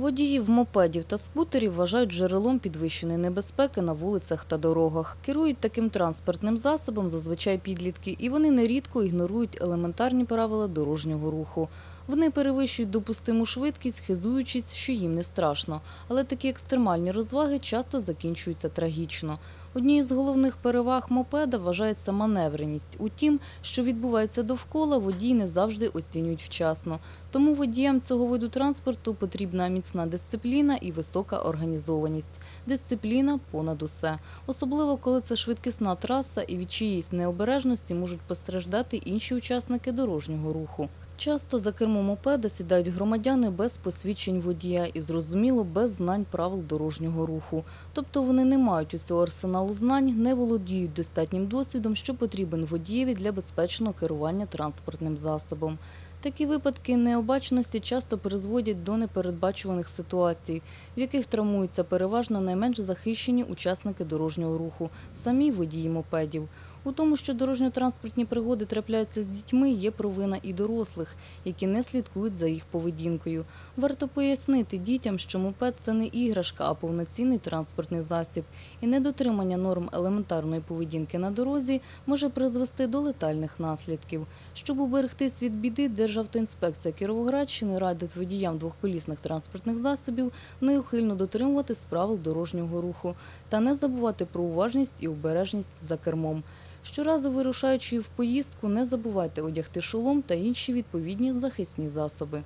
Водіїв мопедів та скутерів вважають джерелом підвищеної небезпеки на вулицях та дорогах. Керують таким транспортним засобом зазвичай підлітки, і вони нерідко ігнорують елементарні правила дорожнього руху. Вони перевищують допустиму швидкість, хизуючись, що їм не страшно. Але такі екстремальні розваги часто закінчуються трагічно. Однією з головних переваг мопеда вважається маневреність. Утім, що відбувається довкола, водії не завжди оцінюють вчасно. Тому водіям цього виду транспорту потрібна міцна дисципліна і висока організованість. Дисципліна понад усе. Особливо, коли це швидкісна траса і від чиїсь необережності можуть постраждати інші учасники дорожнього руху. Часто за кермо мопеда сідають громадяни без посвідчень водія і, зрозуміло, без знань правил дорожнього руху. Тобто вони не мають усього арсеналу знань, не володіють достатнім досвідом, що потрібен водієві для безпечного керування транспортним засобом. Такі випадки необачності часто призводять до непередбачуваних ситуацій, в яких травмуються переважно найменш захищені учасники дорожнього руху, самі водії мопедів. У тому, що дорожньо-транспортні пригоди трапляються з дітьми, є провина і дорослих, які не слідкують за їх поведінкою. Варто пояснити дітям, що мопед це не іграшка, а повноцінний транспортний засіб, і недотримання норм елементарної поведінки на дорозі може призвести до летальних наслідків. Щоб уберегтись від біди, Державтоінспекція Кіровоградщини радить водіям двохколісних транспортних засобів неухильно дотримуватись правил дорожнього руху та не забувати про уважність і обережність за кермом. Щоразу вирушаючи в поїздку, не забувайте одягти шолом та інші відповідні захисні засоби.